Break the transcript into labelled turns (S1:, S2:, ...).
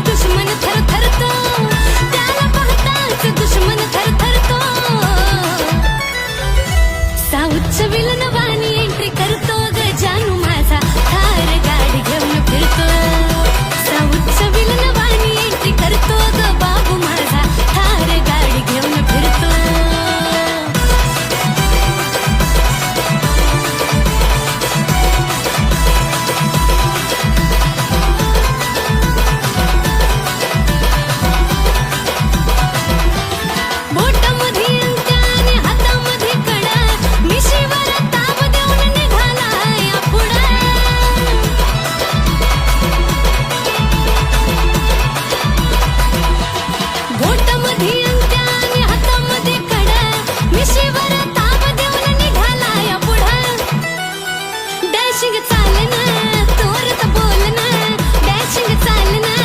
S1: दुश्मन थर थरतो. त्याला पाहताच दुश्मन थर थरतो. साऊथचं विलन